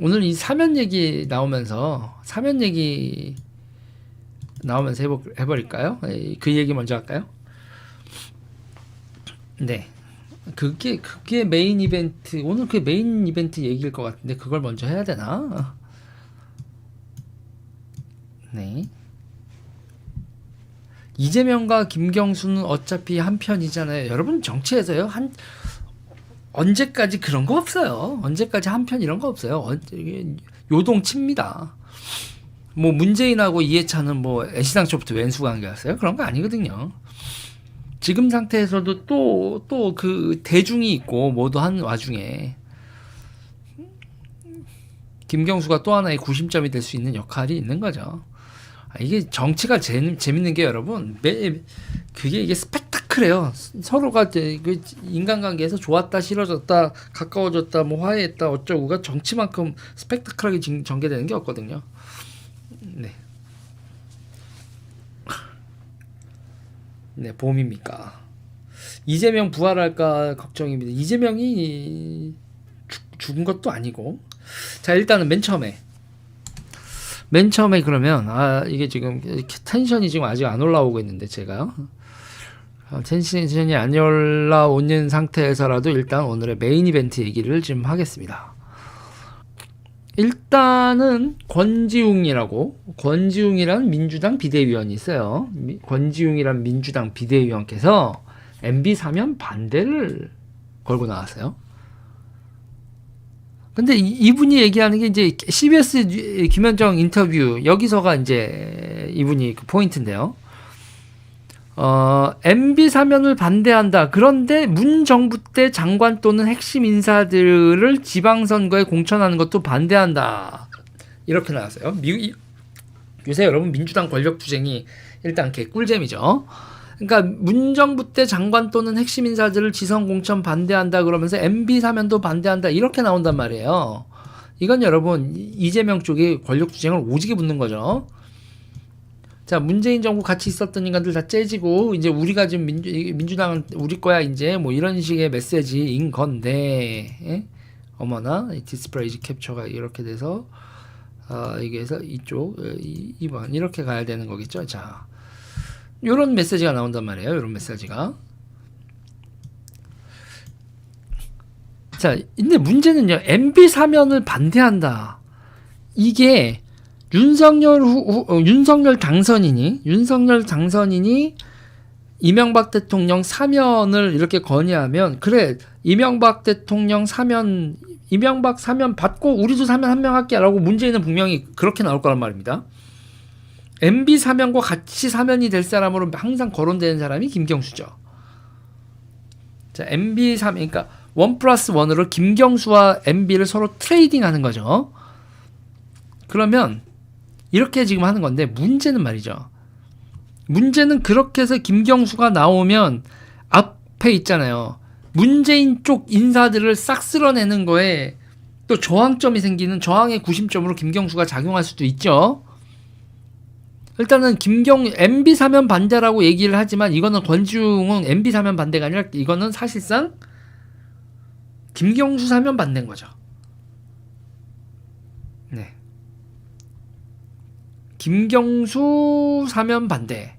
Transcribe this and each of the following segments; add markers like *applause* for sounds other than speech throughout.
오늘 이 사면 얘기 나오면서 사면 얘기 나오면서 해보, 해버릴까요? 에이, 그 얘기 먼저 할까요? 네. 그게 그게 메인 이벤트 오늘 그게 메인 이벤트 얘기일 것 같은데 그걸 먼저 해야 되나? 네. 이재명과 김경수는 어차피 한 편이잖아요. 여러분 정치에서요 한 언제까지 그런 거 없어요. 언제까지 한편 이런 거 없어요. 요동칩니다. 뭐 문재인하고 이해찬은 뭐 애시당초부터 왼수 관계였어요. 그런 거 아니거든요. 지금 상태에서도 또 또 그 대중이 있고 모두 한 와중에 김경수가 또 하나의 구심점이 될 수 있는 역할이 있는 거죠. 아, 이게 정치가 재, 재밌는 게 여러분 매, 그게 이게 스펙 타클해요. 서로가 그 인간관계에서 좋았다 싫어졌다 가까워졌다 뭐 화해했다 어쩌고가 정치만큼 스펙타클하게 진- 전개되는 게 없거든요. 네. 네, 봄입니까? 이재명 부활할까 걱정입니다. 이재명이 죽, 죽은 것도 아니고. 자, 일단은 맨 처음에 맨 처음에 그러면 아 이게 지금 텐션이 지금 아직 안 올라오고 있는데 제가 아, 텐션이 안 올라오는 상태에서라도 일단 오늘의 메인 이벤트 얘기를 좀 하겠습니다. 일단은 권지웅이라고 권지웅이란 민주당 비대위원이 있어요. 미- 권지웅이란 민주당 비대위원께서 MB 사면 반대를 걸고 나왔어요. 근데 이- 이분이 얘기하는 게 이제 CBS 뉴- 김현정 인터뷰 여기서가 이제 이분이 그 포인트인데요. 어, MB 사면을 반대한다. 그런데 문 정부 때 장관 또는 핵심 인사들을 지방선거에 공천하는 것도 반대한다. 이렇게 나왔어요. 미, 이- 요새 여러분 민주당 권력 투쟁이 일단 개꿀잼이죠. 그러니까 문정부 때 장관 또는 핵심 인사들을 지선 공천 반대한다 그러면서 MB 사면도 반대한다 이렇게 나온단 말이에요. 이건 여러분 이- 이재명 쪽이 권력 투쟁을 오지게 붙는 거죠. 자 문재인 정부 같이 있었던 인간들 다 째지고 이제 우리가 지금 민주 민주당은 우리 거야 이제 뭐 이런 식의 메시지인 건데 예? 어머나 이 디스플레이 캡처가 이렇게 돼서 아 이게 해서 이쪽 어, 이, 2번 이렇게 가야 되는 거겠죠. 자 요런 메시지가 나온단 말이에요. 요런 메시지가. 자, 근데 문제는요. MB 사면을 반대한다. 이게 윤석열 후, 후- 어, 윤석열 당선인이 윤석열 당선인이 이명박 대통령 사면을 이렇게 건의하면 그래 이명박 대통령 사면 이명박 사면 받고 우리도 사면 한 명 할게라고 문재인은 분명히 그렇게 나올 거란 말입니다. MB 사면과 같이 사면이 될 사람으로 항상 거론되는 사람이 김경수죠. 자, MB 사면, 그러니까 원 플러스 원으로 김경수와 MB를 서로 트레이딩하는 거죠. 그러면 이렇게 지금 하는 건데 문제는 말이죠. 문제는 그렇게 해서 김경수가 나오면 앞에 있잖아요. 문재인 쪽 인사들을 싹 쓸어내는 거에 또 저항점이 생기는 저항의 구심점으로 김경수가 작용할 수도 있죠. 일단은 김경 MB 사면 반대라고 얘기를 하지만 이거는 권지웅은 MB 사면 반대가 아니라 이거는 사실상 김경수 사면 반대인 거죠. 김경수 사면 반대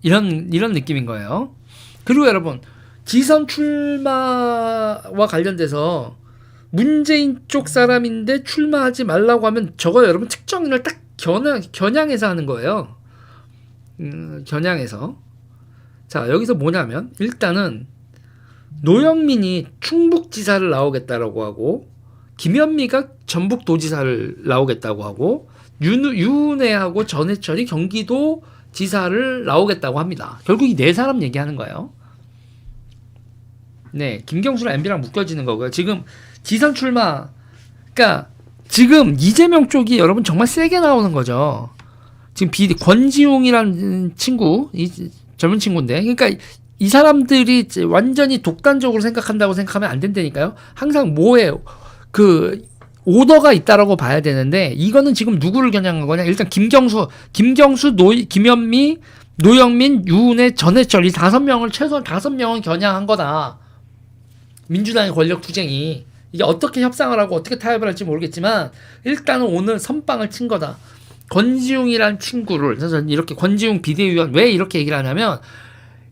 이런 이런 느낌인 거예요. 그리고 여러분 지선 출마와 관련돼서 문재인 쪽 사람인데 출마하지 말라고 하면 저거 여러분 특정인을 딱 겨냥, 겨냥해서 하는 거예요. 음, 겨냥해서. 자, 여기서 뭐냐면, 일단은, 노영민이 충북지사를 나오겠다라고 하고, 김현미가 전북도지사를 나오겠다고 하고, 윤, 윤혜하고 전해철이 경기도 지사를 나오겠다고 합니다. 결국 이 네 사람 얘기하는 거예요. 네, 김경수랑 MB랑 묶여지는 거고요. 지금 지선 출마, 그러니까 지금 이재명 쪽이 여러분 정말 세게 나오는 거죠. 지금 비 권지웅이라는 친구, 이 젊은 친구인데, 그러니까 이 사람들이 완전히 독단적으로 생각한다고 생각하면 안 된다니까요. 항상 뭐에 그 오더가 있다라고 봐야 되는데 이거는 지금 누구를 겨냥한 거냐? 일단 김경수, 김경수, 노, 김현미, 노영민, 유은혜, 전해철 이 다섯 명을 최소한 다섯 명은 겨냥한 거다. 민주당의 권력 투쟁이 이게 어떻게 협상을 하고 어떻게 타협을 할지 모르겠지만 일단은 오늘 선빵을 친 거다. 권지웅이란 친구를 저는 이렇게 권지웅 비대위원 왜 이렇게 얘기를 하냐면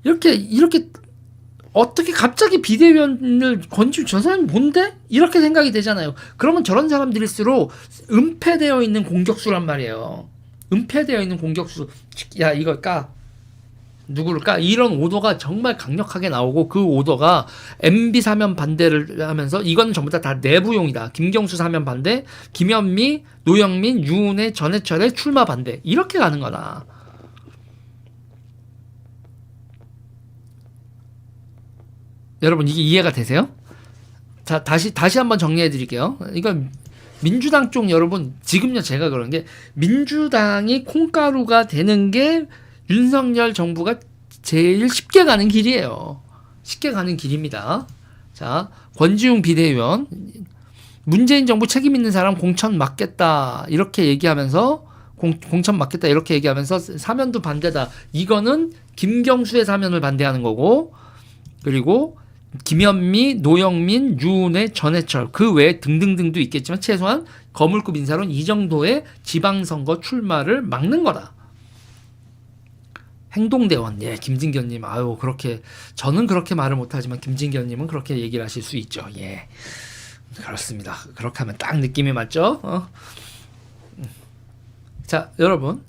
이렇게 이렇게 어떻게 갑자기 비대위원을 권지웅 저 사람이 뭔데 이렇게 생각이 되잖아요. 그러면 저런 사람들일수록 은폐되어 있는 공격수란 말이에요. 은폐되어 있는 공격수 야 이거 까 누구를 까 이런 오더가 정말 강력하게 나오고 그 오더가 MB 사면 반대를 하면서 이건 전부 다, 다 내부용이다. 김경수 사면 반대, 김현미, 노영민, 유은혜, 전해철의 출마 반대 이렇게 가는 거다. 여러분 이게 이해가 되세요? 자 다시 다시 한번 정리해 드릴게요. 이건 민주당 쪽 여러분 지금요 제가 그런 게 민주당이 콩가루가 되는 게 윤석열 정부가 제일 쉽게 가는 길이에요. 쉽게 가는 길입니다. 자 권지웅 비대위원 문재인 정부 책임 있는 사람 공천 맡겠다 이렇게 얘기하면서 공, 공천 맡겠다 이렇게 얘기하면서 사면도 반대다. 이거는 김경수의 사면을 반대하는 거고 그리고 김현미, 노영민, 유은혜, 전해철 그 외에 등등등도 있겠지만 최소한 거물급 인사론 이 정도의 지방선거 출마를 막는 거다. 행동대원, 예, 김진견님, 아유 그렇게 저는 그렇게 말을 못하지만 김진견님은 그렇게 얘기를 하실 수 있죠, 예, 그렇습니다. 그렇게 하면 딱 느낌이 맞죠? 어? 자, 여러분,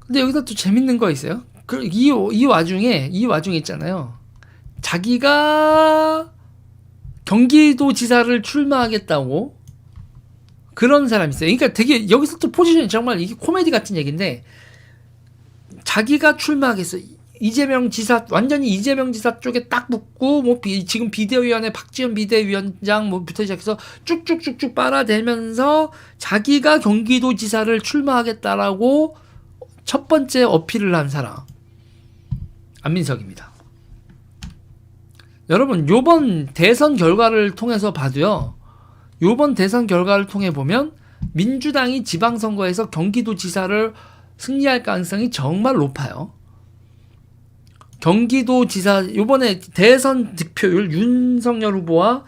근데 여기서 또 재밌는 거 있어요. 그, 이, 이 와중에 이 와중에 있잖아요. 자기가 경기도 지사를 출마하겠다고 그런 사람이 있어요. 그러니까 되게 여기서 또 포지션이 정말 이게 코미디 같은 얘기인데 자기가 출마하겠어. 이재명 지사 완전히 이재명 지사 쪽에 딱 붙고 뭐 비, 지금 비대위원회 박지원 비대위원장 뭐부터 시작해서 쭉쭉쭉쭉 빨아대면서 자기가 경기도 지사를 출마하겠다라고 첫 번째 어필을 한 사람 안민석입니다. 여러분 요번 대선 결과를 통해서 봐도요. 요번 대선 결과를 통해 보면 민주당이 지방선거에서 경기도지사를 승리할 가능성이 정말 높아요. 경기도지사 요번에 대선 득표율 윤석열 후보와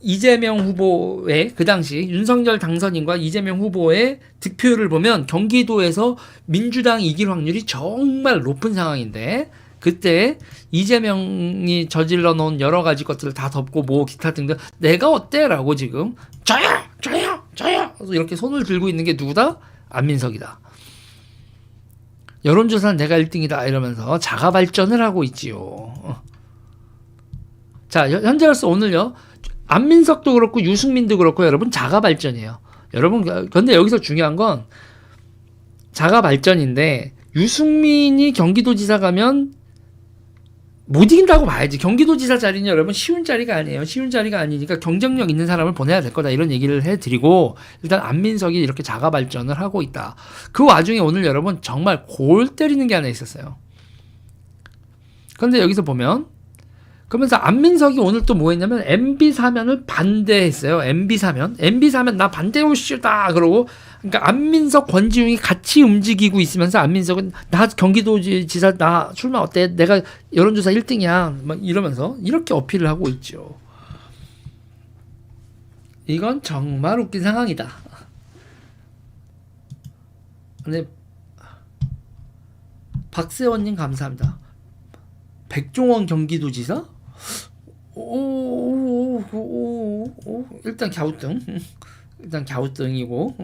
이재명 후보의 그 당시 윤석열 당선인과 이재명 후보의 득표율을 보면 경기도에서 민주당이 이길 확률이 정말 높은 상황인데 그때 이재명이 저질러 놓은 여러 가지 것들을 다 덮고 뭐 기타 등등 내가 어때라고 지금 저요! 저요! 저요! 이렇게 손을 들고 있는 게 누구다? 안민석이다. 여론조사는 내가 1등이다 이러면서 자가 발전을 하고 있지요. 자 현재로서 오늘요. 안민석도 그렇고 유승민도 그렇고 여러분 자가 발전이에요. 여러분 근데 여기서 중요한 건 자가 발전인데 유승민이 경기도지사 가면 못 이긴다고 봐야지. 경기도지사 자리는 여러분 쉬운 자리가 아니에요. 쉬운 자리가 아니니까 경쟁력 있는 사람을 보내야 될 거다. 이런 얘기를 해드리고 일단 안민석이 이렇게 자가 발전을 하고 있다. 그 와중에 오늘 여러분 정말 골 때리는 게 하나 있었어요. 그런데 여기서 보면 그러면서 안민석이 오늘 또 뭐 했냐면 MB 사면을 반대했어요. MB 사면. MB 사면 나 반대하고 싶다. 그러고 그러니까 안민석 권지웅이 같이 움직이고 있으면서 안민석은 나 경기도지사 나 출마 어때? 내가 여론조사 1등이야. 막 이러면서 이렇게 어필을 하고 있죠. 이건 정말 웃긴 상황이다. 근데 박세원님 감사합니다. 백종원 경기도지사? 오, 오, 오, 오, 일단 갸우뚱. *laughs* 일단 갸우뚱이고.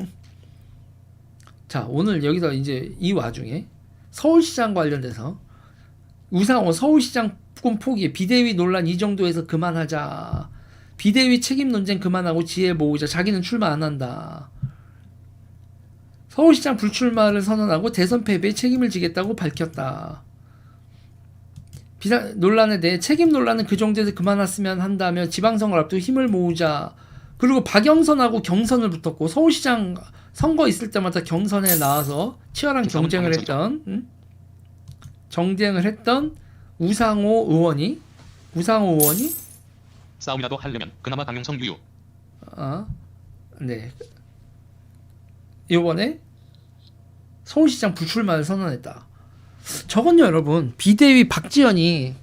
자, 오늘 여기서 이제 이 와중에 서울시장 관련돼서 우상호 서울시장 군 포기 비대위 논란 이 정도에서 그만하자. 비대위 책임 논쟁 그만하고 지혜 모으자. 자기는 출마 안 한다. 서울시장 불출마를 선언하고 대선 패배에 책임을 지겠다고 밝혔다. 비상 논란에 대해 책임 논란은 그 정도에서 그만했으면 한다며 지방선거 앞두고 힘을 모으자. 그리고 박영선하고 경선을 붙었고 서울시장 선거 있을 때마다 경선에 나와서 치열한 경쟁을 했던 음? 정쟁을 했던 우상호 의원이 우상호 의원이 싸움이라도 하려면 그나마 강용석 유유 아, 네. 이번에 서울시장 불출마를 선언했다. 저건요, 여러분. 비대위 박지원이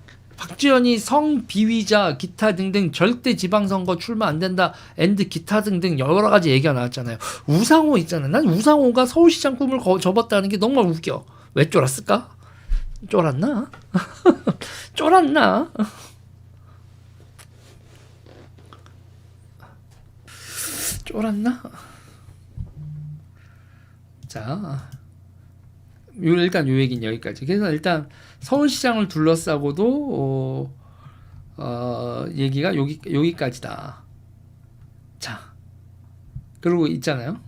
박지원이 성 비위자 기타 등등 절대 지방선거 출마 안 된다 앤드 기타 등등 여러 가지 얘기가 나왔잖아요. 우상호 있잖아요. 난 우상호가 서울시장 꿈을 거- 접었다는 게 정말 웃겨. 왜 쫄았을까? 쫄았나? *laughs* 쫄았나? 쫄았나? 자, 요 일단 요 얘기는 여기까지. 그래서 일단 서울시장을 둘러싸고도 어, 어 얘기가 여기 여기까지다. 자, 그리고 있잖아요.